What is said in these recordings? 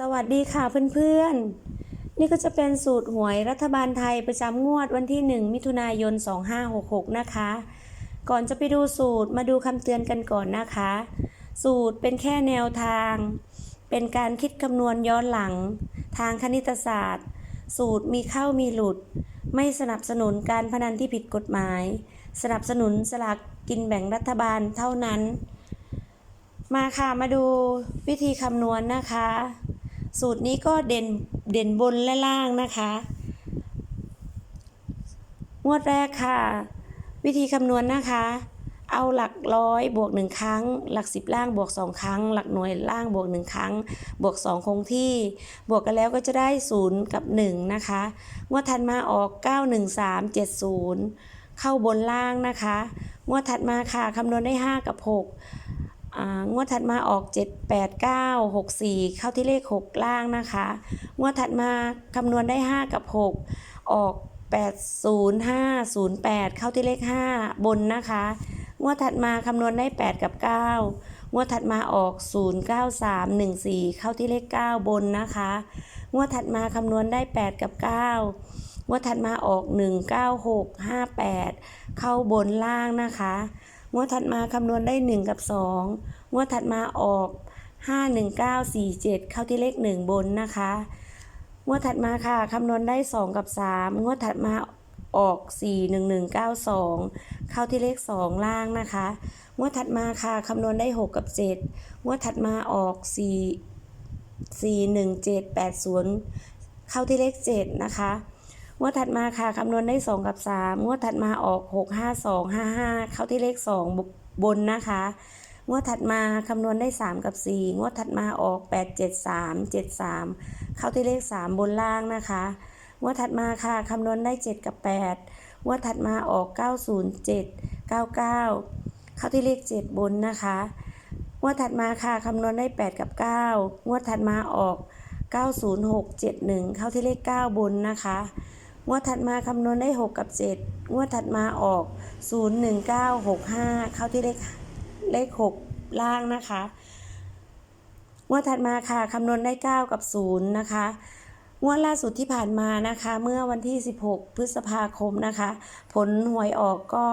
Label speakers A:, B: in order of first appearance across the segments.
A: สวัสดีค่ะเพื่อนๆ นี่ก็จะเป็นสูตรหวยรัฐบาลไทยประจำงวดวันที่ 1 มิถุนายน 2566 นะคะ ก่อนจะไปดูสูตรมาดูคำเตือนกันก่อนนะคะ สูตรเป็นแค่แนวทาง เป็นการคิดคำนวณย้อนหลัง ทางคณิตศาสตร์ สูตรมีเข้ามีหลุด ไม่สนับสนุนการพนันที่ผิดกฎหมาย สนับสนุนสลากกินแบ่งรัฐบาลเท่านั้น มาค่ะมาดูวิธีคำนวณนะคะ สูตรนี้ก็เด่นเด่นบนและล่างนะคะ งวดแรกค่ะ วิธีคำนวณนะคะ เอาหลักร้อยบวกหนึ่งครั้ง หลักสิบล่างบวกสองครั้ง หลักหน่วยล่างบวกหนึ่งครั้ง บวกสองคงที่ บวกกันแล้วก็จะได้ศูนย์กับหนึ่งนะคะ งวดถัดมาออกเก้าหนึ่งสามเจ็ดศูนย์เข้าบนล่างนะคะ งวดถัดมาค่ะคำนวณได้ห้ากับหก งวดถัดมาออก 7 8 9 6 4 เข้าที่เลข 6 ล่างนะคะ งวดถัดมาคำนวณได้ 5 กับ 6 ออก 8 0 5 0 8 เข้าที่เลข 5 บนนะคะ งวดถัดมาคำนวณได้ 8 กับ 9 งวดถัดมาออก 0 9 3 1 4 เข้าที่เลข 9 บนนะคะ งวดถัดมาคำนวณได้ 8 กับ 9 งวดถัดมาออก 1 9 6 5 8 เข้าบนล่างนะคะ งวดถัดมาคำนวณได้ 1 กับ 2 งวดถัดมาออก 5 1 9 4 7 เข้าที่เลข 1 บนนะคะ งวดถัดมาค่ะคำนวณได้ 2 กับ 3 งวดถัดมาออก 4 1 1 9 2 เข้าที่เลข 2 ล่างนะคะ งวดถัดมาค่ะคำนวณได้ 6 กับ 7 งวดถัดมาออก 4 4 1 7 8 0 เข้าที่เลข 7 นะคะ งวดถัดมาค่ะคำนวณได้ 2 กับ 3 งวดถัดมาออก 6 5 2 5 5 เข้าที่เลข 2 บนนะคะ งวดถัดมาคำนวณได้ 3 กับ 4 งวดถัดมาออก 8 7 3 7 3 เข้าที่เลข 3 บนล่างนะคะงวดถัดมาค่ะคำนวณได้ 7 กับ 8 งวดถัดมาออก 907 99 เข้าที่เลข 7 บนนะคะงวดถัดมาค่ะคำนวณได้ 8 กับ 9 งวดถัดมาออก 90671 เข้าที่เลข 9 บนนะคะ งวดถัดมาคำนวณได้ 6 กับ 7 งวดถัดมาออก 01965 เข้าที่เลขเลข 6 ล่างนะคะ งวดถัดมาค่ะคำนวณได้ 9 กับ 0 นะคะงวดล่าสุดที่ผ่านมานะคะ เมื่อวันที่ 16 พฤษภาคมนะคะ ผลหวยออกก็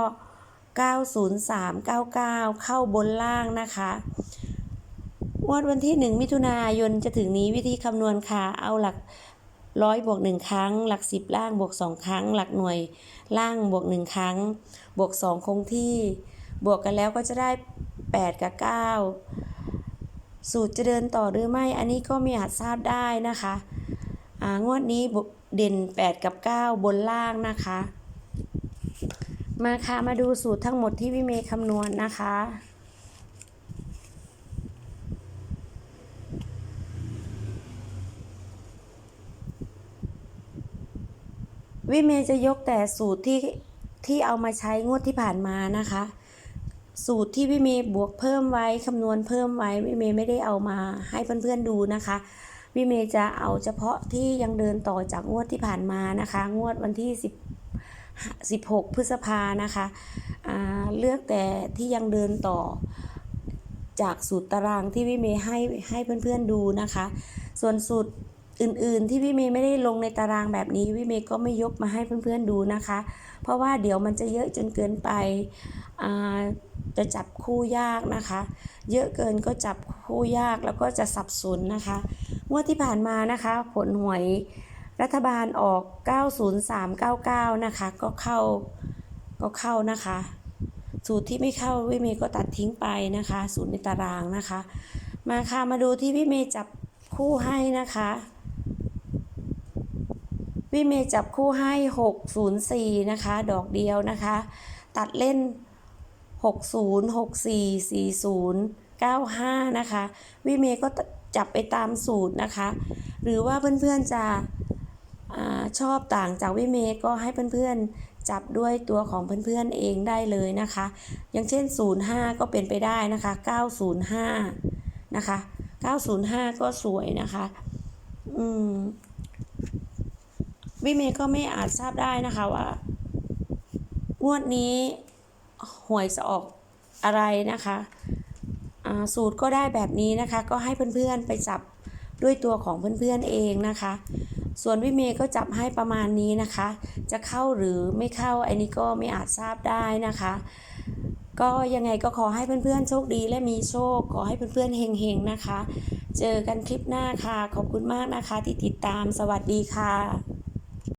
A: 90399 เข้าบนล่างนะคะงวดวันที่ 1 มิถุนายนจะถึงนี้วิธีคำนวณค่ะเอาหลัก ร้อยบวกหนึ่งครั้ง หลักสิบล่างบวกสองครั้ง หลักหน่วยล่างบวกหนึ่งครั้ง บวกสองคงที่ บวกกันแล้วก็จะได้ 8 กับ 9 สูตรจะเดินต่อหรือไม่ อันนี้ก็ไม่อาจทราบได้นะคะอ่างวดนี้เด่น 8 กับ 9 บนล่างนะคะ มาค่ะ มาดูสูตรทั้งหมดที่พี่เมย์คำนวณนะคะ วิเมยจะยกแต่สูตรที่ที่เอามาใช้งวดที่ผ่านมานะคะ สูตรที่วิเมยบวกเพิ่มไว้คำนวณเพิ่มไว้วิเมยไม่ได้เอามาให้เพื่อนๆดูนะคะวิเมยจะเอาเฉพาะที่ยังเดินต่อจากงวดที่ผ่านมานะคะ งวดวันที่10 16 พฤษภานะคะเลือกแต่ที่ยังเดินต่อจากสูตรตารางที่วิเมยให้ให้เพื่อนๆดูนะคะ ส่วนสูตร อื่นๆที่พี่เมย์ไม่ได้ลงในตารางแบบนี้พี่เมย์ก็ไม่ยกมาให้เพื่อนๆดูนะคะ เพราะว่าเดี๋ยวมันจะเยอะจนเกินไปจะจับคู่ยากนะคะ เยอะเกินก็จับคู่ยากแล้วก็จะสับสนนะคะงวดที่ผ่านมานะคะ ผลหวยรัฐบาลออก 90399 นะคะ ก็เข้าก็เข้านะคะ สูตรที่ไม่เข้าพี่เมย์ก็ตัดทิ้งไปนะคะสูตรในตารางนะคะ มาค่ะมาดูที่พี่เมย์จับคู่ให้นะคะ พี่เมย์จับคู่ให้ 604 นะคะ ดอกเดียวนะคะ ตัดเล่น 60 64 40 95 นะคะวิเมย์ก็จับไปตามสูตรนะคะ หรือว่าเพื่อนๆจะอชอบต่างจากวิเมย์ก็ให้เพื่อนๆจับด้วยตัวของเพื่อนๆเองได้เลยนะคะ อย่างเช่น 05 ก็เป็นไปได้นะคะ 905 นะคะ 905 ก็สวยนะคะ อืม วิเมย์ก็ไม่อาจทราบได้นะคะว่างวดนี้หวยจะออกอะไรนะคะสูตรก็ได้แบบนี้นะคะ ก็ให้เพื่อนๆไปจับด้วยตัวของเพื่อนๆเองนะคะ ส่วนพี่เมย์ก็จับให้ประมาณนี้นะคะ จะเข้าหรือไม่เข้าอันนี้ก็ไม่อาจทราบได้นะคะ ก็ยังไงก็ขอให้เพื่อนๆโชคดีและมีโชค ขอให้เพื่อนๆเฮงๆนะคะ เจอกันคลิปหน้าค่ะ ขอบคุณมากนะคะที่ติดตามสวัสดีค่ะ